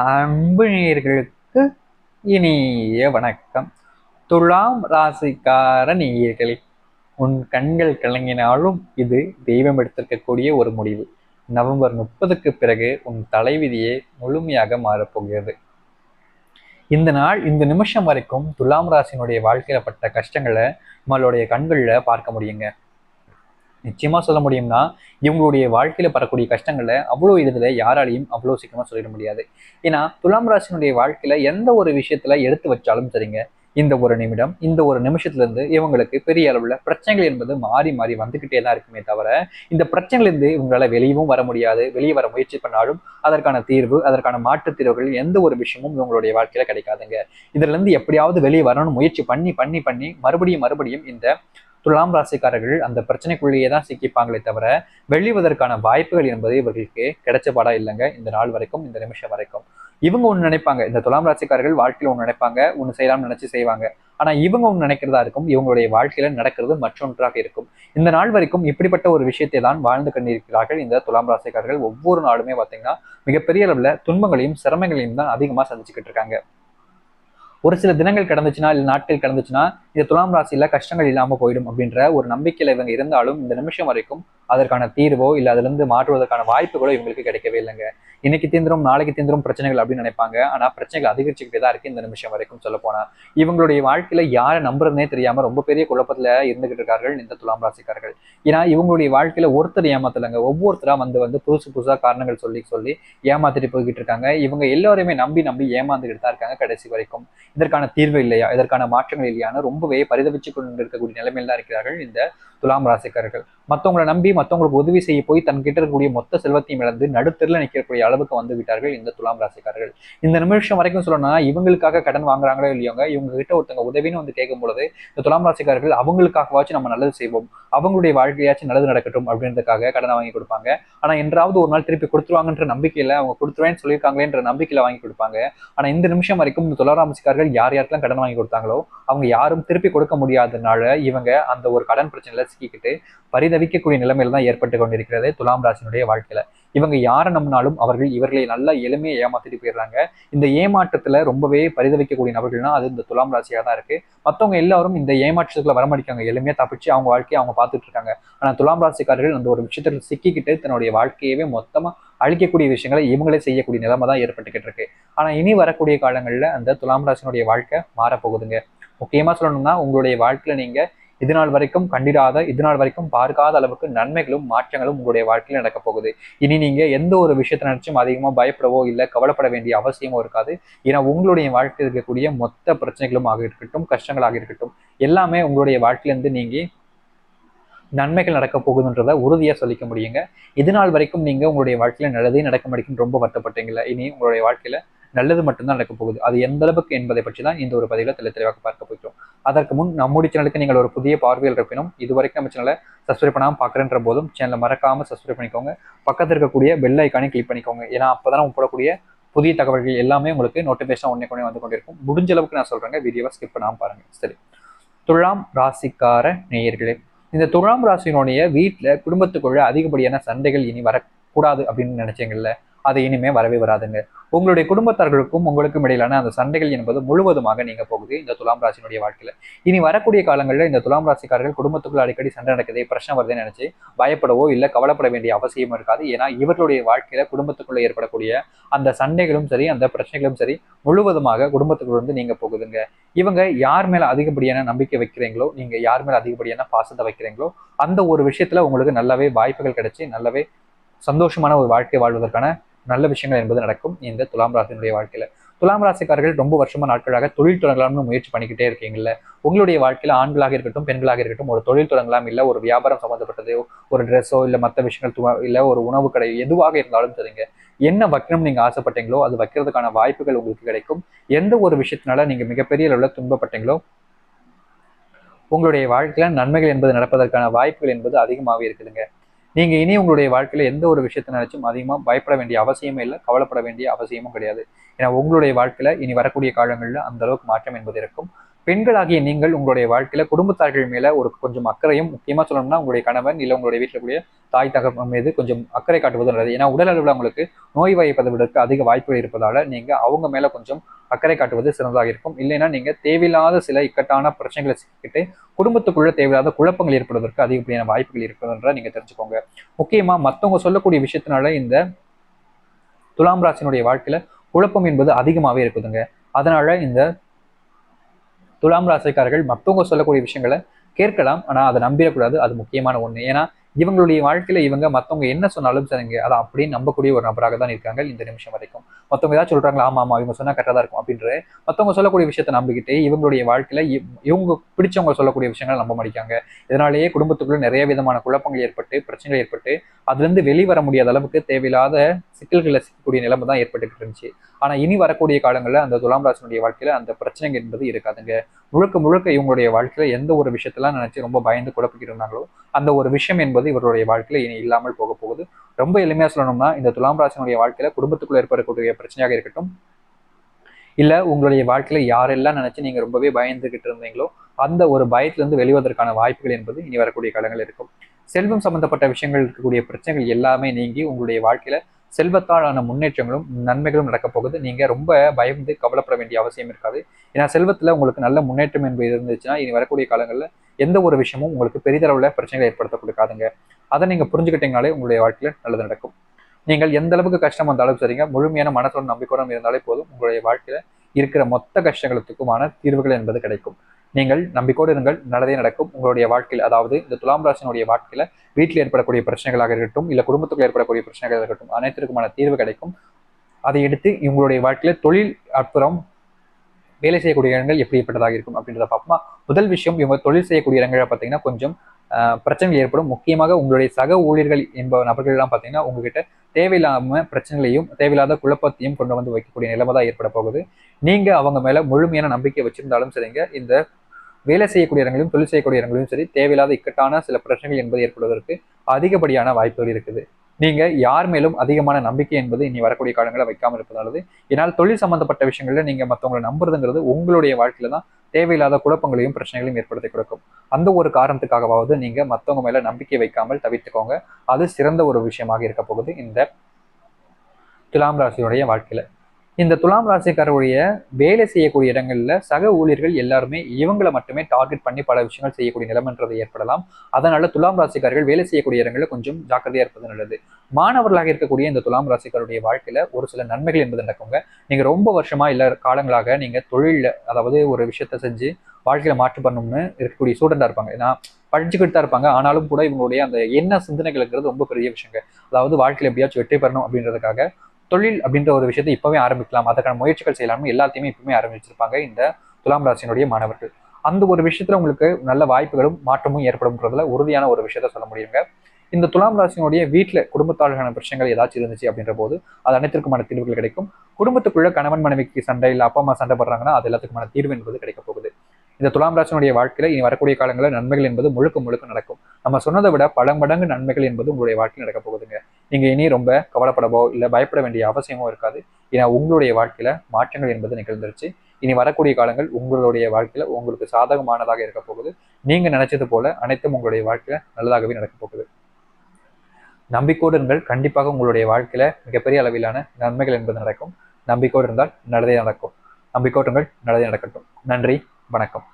அன்பு நேயர்களுக்கு இனிய வணக்கம். துலாம் ராசிக்கார நேயர்களே உன் கண்கள் கலங்கினாலும் இது தெய்வம் எடுத்திருக்கக்கூடிய ஒரு முடிவு. நவம்பர் முப்பதுக்கு பிறகு உன் தலைவிதியே முழுமையாக மாறப்போகிறது இந்த நாள் இந்த நிமிஷம் வரைக்கும் துலாம் ராசினுடைய வாழ்க்கையில பட்ட கஷ்டங்களை நம்மளுடைய கண்களில் பார்க்க முடியுங்க. நிச்சயமாக சொல்ல முடியும்னா இவங்களுடைய வாழ்க்கையில் பரக்கூடிய கஷ்டங்களை அவ்வளோ இதில் யாராலையும் அவ்வளோ சீக்கிரமாக சொல்லிட முடியாது. ஏன்னா துலாம் ராசினுடைய வாழ்க்கையில் எந்த ஒரு விஷயத்தில் எடுத்து வச்சாலும் சரிங்க இந்த ஒரு நிமிடம் இந்த ஒரு நிமிஷத்துலேருந்து இவங்களுக்கு பெரிய அளவில் பிரச்சனைகள் என்பது மாறி மாறி வந்துக்கிட்டே தான் இருக்குமே தவிர இந்த பிரச்சனைகள்லேருந்து இவங்களால வெளியவும் வர முடியாது வெளியே வர முயற்சி பண்ணாலும் அதற்கான தீர்வு அதற்கான மாற்றுத் தீர்வுகள் எந்த ஒரு விஷயமும் இவங்களுடைய வாழ்க்கையில் கிடைக்காதுங்க. இதுலேருந்து எப்படியாவது வெளியே வரணும்னு முயற்சி பண்ணி பண்ணி பண்ணி மறுபடியும் மறுபடியும் இந்த துலாம் ராசிக்காரர்கள் அந்த பிரச்சனைக்குள்ளேயே தான் சிக்கிப்பாங்களே தவிர வெளிவதற்கான வாய்ப்புகள் என்பது இவர்களுக்கு கிடைச்ச பாடா இல்லைங்க. இந்த நாள் வரைக்கும் இந்த நிமிஷம் வரைக்கும். இவங்க ஒன்று நினைப்பாங்க. இந்த துலாம் ராசிக்காரர்கள் வாழ்க்கையில் ஒன்று நினைப்பாங்க ஒன்று செய்யலாம்னு நினைச்சு செய்வாங்க. ஆனால் இவங்க ஒன்று நினைக்கிறதா இருக்கும் இவங்களுடைய வாழ்க்கையில நடக்கிறது மற்றொன்றாக இருக்கும். இந்த நாள் வரைக்கும் இப்படிப்பட்ட ஒரு விஷயத்தை தான் வாழ்ந்து கொண்டிருக்கிறார்கள் இந்த துலாம் ராசிக்காரர்கள். ஒவ்வொரு நாளுமே பார்த்தீங்கன்னா மிகப்பெரிய அளவில் துன்பங்களையும் சிரமங்களையும் தான் அதிகமாக சந்திச்சுக்கிட்டு இருக்காங்க. ஒரு சில தினங்கள் கடந்துச்சுன்னா இல்லை நாட்கள் கடந்துச்சுன்னா இந்த துலாம் ராசியில் கஷ்டங்கள் இல்லாமல் போயிடும் அப்படின்ற ஒரு நம்பிக்கையில இவங்க இருந்தாலும் இந்த நிமிஷம் வரைக்கும் அதற்கான தீர்வோ இல்லை அதுல இருந்து மாற்றுவதற்கான வாய்ப்புகளோ இவங்களுக்கு கிடைக்கவே இல்லைங்க. இன்னைக்கு தீந்திரும் நாளைக்கு தீந்திரும் பிரச்சனைகள் அப்படின்னு நினைப்பாங்க. ஆனால் பிரச்சனைகள் அதிகரிச்சுக்கிட்டே தான் இருக்கு இந்த நிமிஷம் வரைக்கும் சொல்ல போனா இவங்களுடைய வாழ்க்கையில யாரை நம்புறதுனே தெரியாம ரொம்ப பெரிய குழப்பத்துல இருந்துகிட்டு இருக்கார்கள் இந்த துலாம் ராசிக்காரர்கள். ஏன்னா இவங்களுடைய வாழ்க்கையில ஒருத்தர் ஏமாத்தலைங்க. ஒவ்வொருத்தரா வந்து வந்து புதுசு புதுசா காரணங்கள் சொல்லி சொல்லி ஏமாத்திட்டு போய்கிட்டு இருக்காங்க. இவங்க எல்லாருமே நம்பி நம்பி ஏமாந்துகிட்டு தான் இருக்காங்க கடைசி வரைக்கும். இதற்கான தீர்வு இல்லையா? இதற்கான மாற்றங்கள் இல்லையான்னு ரொம்பவே பரிதவிச்சு கொண்டிருக்கக்கூடிய நிலைமையில் தான் இருக்கிறார்கள் இந்த துலாம் ராசிக்காரர்கள். மற்றவங்களை நம்பி மற்றவங்களுக்கு உதவி செய்ய போய் தன்கிட்ட இருக்கக்கூடிய மொத்த செல்வத்தையும் இழந்து நடுத்தரில் நிற்கக்கூடிய அளவுக்கு வந்து விட்டார்கள் இந்த துலாம் ராசிக்காரர்கள். இந்த நிமிஷம் வரைக்கும் சொல்லணும்னா இவங்களுக்காக கடன் வாங்குறாங்களோ இல்லையோங்க இவங்க கிட்ட ஒருத்தங்க உதவின்னு வந்து கேட்கும் பொழுது இந்த துலாம் ராசிக்காரர்கள் அவங்களுக்காகவாச்சும் நம்ம நல்லது செய்வோம் அவங்களுடைய வாழ்க்கையாச்சும் நல்லது நடக்கட்டும் அப்படின்றதுக்காக கடனை வாங்கி கொடுப்பாங்க. ஆனா என்றாவது ஒரு நாள் திருப்பி கொடுத்துருவாங்கன்ற நம்பிக்கையில அவங்க கொடுத்துருவேன்னு சொல்லியிருக்காங்களேன்ற நம்பிக்கையில வாங்கி கொடுப்பாங்க. ஆனா இந்த நிமிஷம் வரைக்கும் இந்த துளாராமசிக்காரர்கள் யார் யாருக்கெல்லாம் கடன் வாங்கி கொடுத்தாங்களோ அவங்க யாரும் திருப்பி கொடுக்க முடியாதனால இவங்க அந்த ஒரு கடன் பிரச்சனையில சிக்கிக்கிட்டு பரிதவிக்கக்கூடிய நிலைமையில தான் ஏற்பட்டு கொண்டிருக்கிறது துலாம் ராசினுடைய வாழ்க்கையில. இவங்க யாரை நம்பினாலும் அவர்கள் இவர்களை நல்லா எளிமையை ஏமாத்திட்டு போயிடுறாங்க. இந்த ஏமாற்றத்துல ரொம்பவே பரிதவிக்கக்கூடிய நபர்கள்னா அது இந்த துலாம் ராசியா தான் இருக்கு. மற்றவங்க எல்லாரும் இந்த ஏமாற்றத்துக்குள்ள வரமாட்டிக்காங்க எளிமையா தப்பிச்சு அவங்க வாழ்க்கையை அவங்க பார்த்துட்டு இருக்காங்க. ஆனா துலாம் ராசிக்காரர்கள் அந்த ஒரு விஷயத்துல சிக்கிக்கிட்டு தன்னுடைய வாழ்க்கையவே மொத்தமா அழிக்கக்கூடிய விஷயங்களை இவங்களே செய்யக்கூடிய நிலைமை தான் ஏற்பட்டுக்கிட்டு இருக்கு. ஆனா இனி வரக்கூடிய காலங்கள்ல அந்த துலாம் ராசினுடைய வாழ்க்கை மாறப்போகுதுங்க. முக்கியமா சொல்லணும்னா உங்களுடைய வாழ்க்கையில நீங்க இது நாள் வரைக்கும் கண்டிடாத இது நாள் வரைக்கும் பார்க்காத அளவுக்கு நன்மைகளும் மாற்றங்களும் உங்களுடைய வாழ்க்கையில் நடக்க போகுது. இனி நீங்க எந்த ஒரு விஷயத்தை நினைச்சும் அதிகமாக பயப்படவோ இல்லை கவலைப்பட வேண்டிய அவசியமோ இருக்காது. ஏன்னா உங்களுடைய வாழ்க்கையில் இருக்கக்கூடிய மொத்த பிரச்சனைகளும் ஆக இருக்கட்டும் கஷ்டங்களாக இருக்கட்டும் எல்லாமே உங்களுடைய வாழ்க்கையிலேருந்து நீங்க நன்மைகள் நடக்க போகுதுன்றதை உறுதியாக சொல்லிக்க முடியுங்க. இது நாள் வரைக்கும் நீங்க உங்களுடைய வாழ்க்கையில நல்லதே நடக்க மாட்டேங்குன்னு ரொம்ப வருத்தப்பட்டீங்களா இனி உங்களுடைய வாழ்க்கையில நல்லது மட்டும்தான் நடக்க போகுது. அது எந்த அளவுக்கு என்பதை பற்றி தான் இந்த ஒரு பதிவில் தெளி தெளிவாக பார்க்க போயிட்டோம் அதற்கு முன் நம்முடைய சேனலுக்கு நீங்கள் ஒரு புதிய பார்வையில் இருப்பினும் இது வரைக்கும் நம்ம சேனலை சப்ஸ்கிரைப் பண்ணாமல் பார்க்குறன்ற போதும் சேனலை மறக்காம சப்ஸ்கிரைப் பண்ணிக்கோங்க. பக்கத்தில் இருக்கக்கூடிய பெல் ஐக்கானே கிளிக் பண்ணிக்கோங்க. ஏன்னா அப்போ தான் போடக்கூடிய புதிய தகவல்கள் எல்லாமே உங்களுக்கு நோட்டிஃபிகேஷன் ஒன்றே கொண்டே வந்து கொண்டிருக்கும். முடிஞ்ச அளவுக்கு நான் சொல்கிறேங்க வீடியோவை ஸ்கிப் பண்ணாமல் பாருங்கள் சரி. துலாம் ராசிக்கார நேயர்களே இந்த துலாம் ராசியினுடைய வீட்டில் குடும்பத்துக்குள்ள அதிகப்படியான சண்டைகள் இனி வரக்கூடாது அப்படின்னு நினைச்சீங்கல்ல? அது இனிமே வரவே வராதுங்க. உங்களுடைய குடும்பத்தார்களுக்கும் உங்களுக்கும் இடையிலான அந்த சண்டைகள் என்பது முழுவதுமாக நீங்க போகுது இந்த துலாம் ராசினுடைய வாழ்க்கையில. இனி வரக்கூடிய காலங்களில் இந்த துலாம் ராசிக்காரர்கள் குடும்பத்துக்குள்ள அடிக்கடி சண்டை நடக்குது பிரச்சனை வருதுன்னு நினைச்சு பயப்படவோ இல்லை கவலைப்பட வேண்டிய அவசியம் இருக்காது. ஏன்னா இவர்களுடைய வாழ்க்கையில குடும்பத்துக்குள்ள ஏற்படக்கூடிய அந்த சண்டைகளும் சரி அந்த பிரச்சனைகளும் சரி முழுவதுமாக குடும்பத்துக்குள்ள இருந்து நீங்க போகுதுங்க. இவங்க யார் மேல அதிகப்படியான நம்பிக்கை வைக்கிறீங்களோ நீங்க யார் மேல அதிகப்படியான பாசத்தை வைக்கிறீங்களோ அந்த ஒரு விஷயத்துல உங்களுக்கு நல்லாவே வாய்ப்புகள் கிடைச்சி நல்லாவே சந்தோஷமான ஒரு வாழ்க்கை வாழ்வதற்கான நல்ல விஷயங்கள் என்பது நடக்கும் இந்த துலாம் ராசினுடைய வாழ்க்கையில. துலாம் ராசிக்காரர்கள் ரொம்ப வருஷமா நாட்களாக தொழில் தொடங்கலாம்னு முயற்சி பண்ணிக்கிட்டே இருக்கீங்கல்ல. உங்களுடைய வாழ்க்கையில ஆண்களாக இருக்கட்டும் பெண்களாக இருக்கட்டும் ஒரு தொழில் தொடங்கலாம் இல்லை ஒரு வியாபாரம் சம்மந்தப்பட்டதோ ஒரு ட்ரெஸ்ஸோ இல்லை மற்ற விஷயங்கள் துவ இல்லை ஒரு உணவு கடை எதுவாக இருந்தாலும் சரிங்க. என்ன வைக்கணும்னு நீங்க ஆசைப்பட்டீங்களோ அது வைக்கிறதுக்கான வாய்ப்புகள் உங்களுக்கு கிடைக்கும். எந்த ஒரு விஷயத்தினால நீங்க மிகப்பெரிய அளவில் துன்பப்பட்டீங்களோ உங்களுடைய வாழ்க்கையில நன்மைகள் என்பது நடப்பதற்கான வாய்ப்புகள் என்பது அதிகமாகவே இருக்குதுங்க. நீங்க இனி உங்களுடைய வாழ்க்கையில எந்த ஒரு விஷயத்தை நினைச்சும் அதிகமா பயப்பட வேண்டிய அவசியமே இல்லை கவலைப்பட வேண்டிய அவசியமும் கிடையாது. ஏன்னா உங்களுடைய வாழ்க்கையில இனி வரக்கூடிய காலங்களில் அந்த அளவுக்கு மாற்றம் என்பது இருக்கும். பெண்களாகிய நீங்கள் உங்களுடைய வாழ்க்கையில குடும்பத்தார்கள் மேல ஒரு கொஞ்சம் அக்கறையும் முக்கியமா சொல்லணும்னா உங்களுடைய கணவன் இல்லை உங்களுடைய வீட்டில் கூடிய தாய் தகவல் மீது கொஞ்சம் அக்கறை காட்டுவது நல்லது. ஏன்னா உடல் அளவில் உங்களுக்கு நோய் வாய்ப்பதற்கு அதிக வாய்ப்புகள் இருப்பதால நீங்க அவங்க மேல கொஞ்சம் அக்கறை காட்டுவது சிறந்ததாக இருக்கும். இல்லைன்னா நீங்க தேவையில்லாத சில இக்கட்டான பிரச்சனைகளை சிக்கிட்டு குடும்பத்துக்குள்ள தேவையில்லாத குழப்பங்கள் ஏற்படுவதற்கு அதிகப்படியான வாய்ப்புகள் இருப்பதுன்ற நீங்க தெரிஞ்சுக்கோங்க. முக்கியமா மத்தவங்க சொல்லக்கூடிய விஷயத்தினால இந்த துலாம் ராசினுடைய வாழ்க்கையில குழப்பம் என்பது அதிகமாகவே இருக்குதுங்க. அதனால இந்த துலாம் ராசிக்காரர்கள் மற்றவங்க சொல்லக்கூடிய விஷயங்களை கேட்கலாம். ஆனால் அதை நம்பிடக்கூடாது. அது முக்கியமான ஒன்று ஏன்னா இவங்களுடைய வாழ்க்கையில் இவங்க மற்றவங்க என்ன சொன்னாலும் சரிங்க. அதை அப்படின்னு நம்பக்கூடிய ஒரு நபராக தான் இருக்காங்க இந்த நிமிஷம் வரைக்கும். மற்றவங்க ஏதாவது சொல்கிறாங்களா ஆமா ஆமாம் இவங்க சொன்னால் கரெக்டாக தான் இருக்கும் அப்படின்ற மற்றவங்க சொல்லக்கூடிய விஷயத்தை நம்பிக்கிட்டு இவங்களுடைய வாழ்க்கையில் இவங்க பிடிச்சவங்க சொல்லக்கூடிய விஷயங்களை நம்ப மாட்டாங்க இதனாலேயே குடும்பத்துக்குள்ள நிறைய விதமான குழப்பங்கள் ஏற்பட்டு பிரச்சனைகள் ஏற்பட்டு அதுலேருந்து வெளிவர முடியாத அளவுக்கு தேவையில்லாத சிக்கல்களில் சிக்கக்கூடிய நிலைமை தான் ஏற்பட்டுக்கிட்டு இருந்துச்சு. ஆனா இனி வரக்கூடிய காலங்களில் அந்த துலாம் ராசினுடைய வாழ்க்கையில அந்த பிரச்சனைகள் என்பது இருக்காதுங்க. முழுக்க முழுக்க இவங்களுடைய வாழ்க்கையில எந்த ஒரு விஷயத்தெல்லாம் நினைச்சு ரொம்ப பயந்து குழப்பிக்கிட்டு இருந்தாங்களோ அந்த ஒரு விஷயம் என்பது இவருடைய வாழ்க்கையில இனி இல்லாமல் போக போகுது. ரொம்ப எளிமையா சொல்லணும்னா இந்த துலாம் ராசினுடைய வாழ்க்கையில குடும்பத்துக்குள்ள ஏற்படக்கூடிய பிரச்சனையாக இருக்கட்டும் இல்ல உங்களுடைய வாழ்க்கையில யாரெல்லாம் நினைச்சு நீங்க ரொம்பவே பயந்துகிட்டு இருந்தீங்களோ அந்த ஒரு பயத்திலிருந்து வெளிவதற்கான வாய்ப்புகள் என்பது இனி வரக்கூடிய காலங்கள் இருக்கும். செல்வம் சம்பந்தப்பட்ட விஷயங்கள் இருக்கக்கூடிய பிரச்சனைகள் எல்லாமே நீங்கி உங்களுடைய வாழ்க்கையில செல்வத்தாலான முன்னேற்றங்களும் நன்மைகளும் நடக்கப் போகுது. நீங்க ரொம்ப பயந்து கவலைப்பட வேண்டிய அவசியம் இருக்காது. ஏன்னா செல்வத்துல உங்களுக்கு நல்ல முன்னேற்றம் என்பது இருந்துச்சுன்னா இனி வரக்கூடிய காலங்களில் எந்த ஒரு விஷயமும் உங்களுக்கு பெரிதளவுல பிரச்சனைகளை ஏற்படுத்த கொடுக்காதுங்க. அதை நீங்க புரிஞ்சுக்கிட்டீங்கனாலே உங்களுடைய வாழ்க்கையில் நல்லது நடக்கும். நீங்கள் எந்த அளவுக்கு கஷ்டம் வந்தாலும் சரிங்க. முழுமையான மனத்தோட நம்பிக்கையோட இருந்தாலே போதும். உங்களுடைய வாழ்க்கையில இருக்கிற மொத்த கஷ்டங்களுக்குமான தீர்வுகள் என்பது கிடைக்கும். நீங்கள் நம்பிக்கோடு இருங்கள். நல்லதே நடக்கும். உங்களுடைய வாழ்க்கையில் அதாவது இந்த துலாம் ராசினுடைய வாழ்க்கையில வீட்டில் ஏற்படக்கூடிய பிரச்சனைகளாக இருக்கட்டும் இல்ல குடும்பத்துக்குள்ள ஏற்படக்கூடிய பிரச்சனைகளாக இருக்கட்டும் அனைத்திற்குமான தீர்வு கிடைக்கும். அதை எடுத்து இவங்களுடைய வாழ்க்கையில தொழில் அப்புறம் வேலை செய்யக்கூடிய இடங்கள் எப்படிப்பட்டதாக இருக்கும் அப்படின்றத பார்ப்போமா. முதல் விஷயம் இவங்க தொழில் செய்யக்கூடிய இடங்களை பார்த்தீங்கன்னா கொஞ்சம் பிரச்சனைகள் ஏற்படும். முக்கியமாக உங்களுடைய சக ஊழியர்கள் என்ப நபர்கள் எல்லாம் பார்த்தீங்கன்னா உங்ககிட்ட தேவையில்லாம பிரச்சனைகளையும் தேவையில்லாத குழப்பத்தையும் கொண்டு வந்து வைக்கக்கூடிய நிலைமை தான் ஏற்பட போகுது. நீங்க அவங்க மேல முழுமையான நம்பிக்கை வச்சிருந்தாலும் சரிங்க. இந்த வேலை செய்யக்கூடிய இடங்களிலும் தொழில் செய்யக்கூடிய இடங்களிலும் சரி தேவையில்லாத இக்கட்டான சில பிரச்சனைகள் என்பது ஏற்படுவதற்கு அதிகப்படியான வாய்ப்புகள் இருக்குது. நீங்க யார் மேலும் அதிகமான நம்பிக்கை என்பது இனி வரக்கூடிய காலங்களில் வைக்காமல் இருப்பதாலது ஏன்னால் தொழில் சம்பந்தப்பட்ட விஷயங்கள்ல நீங்க மற்றவங்களை நம்புறதுங்கிறது உங்களுடைய வாழ்க்கையில தான் தேவையில்லாத குழப்பங்களையும் பிரச்சனைகளையும் ஏற்படுத்தி கொடுக்கும். அந்த ஒரு காரணத்துக்காகவாவது நீங்க மற்றவங்க மேல நம்பிக்கை வைக்காமல் தவிர்த்துக்கோங்க. அது சிறந்த ஒரு விஷயமாக இருக்க போகுது இந்த துலாம் ராசியுடைய வாழ்க்கையில. இந்த துலாம் ராசிக்காரருடைய வேலை செய்யக்கூடிய இடங்களில் சக ஊழியர்கள் எல்லாருமே இவங்களை மட்டுமே டார்கெட் பண்ணி பல விஷயங்கள் செய்யக்கூடிய நிலமன்றது ஏற்படலாம். அதனால துலாம் ராசிக்காரர்கள் வேலை செய்யக்கூடிய இடங்களில் கொஞ்சம் ஜாக்கிரதையா இருப்பது நல்லது. மாணவர்களாக இருக்கக்கூடிய இந்த துலாம் ராசிக்காரருடைய வாழ்க்கையில ஒரு சில நன்மைகள் என்பது நடக்குங்க நீங்க ரொம்ப வருஷமா இல்ல காலங்களாக நீங்க தொழிலில் அதாவது ஒரு விஷயத்த செஞ்சு வாழ்க்கையில மாற்று பண்ணணும்னு இருக்கக்கூடிய ஸ்டூடெண்டா இருப்பாங்க. ஏன்னா படிச்சுக்கிட்டு தான் இருப்பாங்க. ஆனாலும் கூட இவங்களுடைய அந்த என்ன சிந்தனைகள்ங்கிறது ரொம்ப பெரிய விஷயங்க. அதாவது வாழ்க்கையில் எப்படியாச்சும் வெற்றி பெறணும் அப்படின்றதுக்காக தொழில் அப்படின்ற ஒரு விஷயத்தை இப்பவே ஆரம்பிக்கலாம். அதற்கான முயற்சிகள் செய்யலாம்னு எல்லாத்தையுமே இப்பவுமே ஆரம்பிச்சிருப்பாங்க இந்த துலாம் ராசியினுடைய மாணவர்கள். அந்த ஒரு விஷயத்துல உங்களுக்கு நல்ல வாய்ப்புகளும் மாற்றமும் ஏற்படும்ன்றதுல உறுதியான ஒரு விஷயத்த சொல்ல முடியுங்க. இந்த துலாம் ராசியினுடைய வீட்டில் குடும்பத்தாளர்களான பிரச்சனைகள் ஏதாச்சும் இருந்துச்சு அப்படின்ற போது அது அனைத்திற்குமான தீர்வுகள் கிடைக்கும். குடும்பத்துக்குள்ள கணவன் மனைவிக்கு சண்டை இல்லை அப்பா அம்மா சண்டை போடுறாங்கன்னா அது எல்லாத்துக்குமான தீர்வு என்பது கிடைக்க போகுது. இந்த துலாம் ராசியினுடைய வாழ்க்கையில இனி வரக்கூடிய காலங்களில் நன்மைகள் என்பது முழுக்க முழுக்க நடக்கும். நம்ம சொன்னதை விட பல மடங்கு நன்மைகள் என்பது உங்களுடைய வாழ்க்கையில் நடக்க போகுதுங்க. நீங்க இனி ரொம்ப கவலைப்படவோ இல்லை பயப்பட வேண்டிய அவசியமோ இருக்காது. ஏன்னா உங்களுடைய வாழ்க்கையில மாற்றங்கள் என்பது நிகழ்ந்துருச்சு. இனி வரக்கூடிய காலங்கள் உங்களுடைய வாழ்க்கையில உங்களுக்கு சாதகமானதாக இருக்க போகுது. நீங்க நினைச்சது போல அனைத்தும் உங்களுடைய வாழ்க்கையில நல்லதாகவே நடக்க போகுது. நம்பிக்கோடு இருங்கள். கண்டிப்பாக உங்களுடைய வாழ்க்கையில மிகப்பெரிய அளவிலான நன்மைகள் என்பது நடக்கும். நம்பிக்கோடு இருந்தால் நல்லதே நடக்கும். நம்பிக்கையோடு இருங்கள். நல்லதே நடக்கட்டும். நன்றி. வணக்கம்.